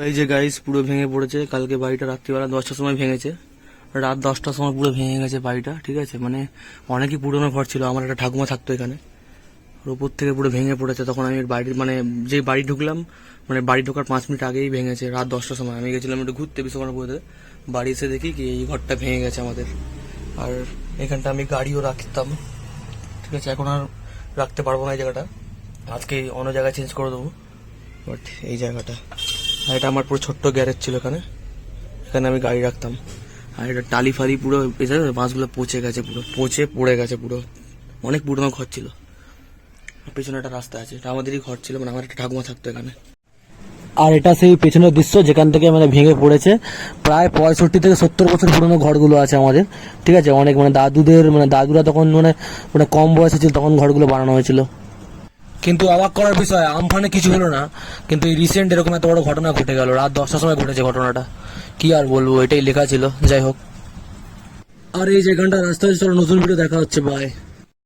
এই যে গাইস পুরো ভেঙে পড়েছে। কালকে বাড়িটা রাত্রিবেলা দশটার সময় ভেঙেছে। রাত দশটার সময় পুরো ভেঙে গেছে বাড়িটা, ঠিক আছে? মানে অনেকই পুরনো ঘর ছিল, আমার একটা ঠাকুমা থাকতো এখানে। উপর থেকে পুরো ভেঙে পড়েছে। তখন আমি বাড়ির মানে যে বাড়ি ঢুকলাম মানে বাড়ি ঢোকার পাঁচ মিনিট আগেই ভেঙেছে, রাত দশটার সময়। আমি গেছিলাম একটু ঘুরতে বিশ্বকর্মাপুরতে বাড়ি এসে দেখি কি এই ঘরটা ভেঙে গেছে আমাদের। আর এখানটা আমি গাড়িও রাখতাম। ঠিক আছে, এখন আর রাখতে পারব না এই জায়গাটা। আজকে অন্য জায়গায় চেঞ্জ করে দেবো। বাট এই জায়গাটা। আর এটা আমার পুরো ছোট্ট গ্যারেজ ছিল এখানে। এখানে আমি গাড়ি রাখতাম। আর এটা টালি ফালি পুরো বাঁশগুলো পচে গেছে পুরো, পচে পড়ে গেছে পুরো। অনেক পুরনো ঘর ছিল। পেছনে একটা রাস্তা আছে। এটা আমাদেরই ঘর ছিল মানে আমার একটা ঠাকুমা থাকতো এখানে। আর এটা সেই পেছনের দৃশ্য, যেখান থেকে মানে ভেঙে পড়েছে। প্রায় পঁয়ষট্টি থেকে সত্তর বছর পুরনো ঘরগুলো আছে আমাদের। ঠিক আছে? অনেক মানে দাদুদের মানে দাদুরা তখন মানে মানে কম বয়সে ছিল, তখন ঘরগুলো বানানো হয়েছিল। কিন্তু অবাক করার বিষয়, আমফানে কিছু হলো না, কিন্তু এই রিসেন্ট এরকম এত বড় ঘটনা ঘটে গেল, রাত দশটার সময় ঘটেছে ঘটনাটা। কি আর বলব, এটাই লেখা ছিল, যাই হোক। আর এই যেখানটা ঘণ্টা রাস্তায় চলো, নতুন ভিডিও দেখা হচ্ছে বাই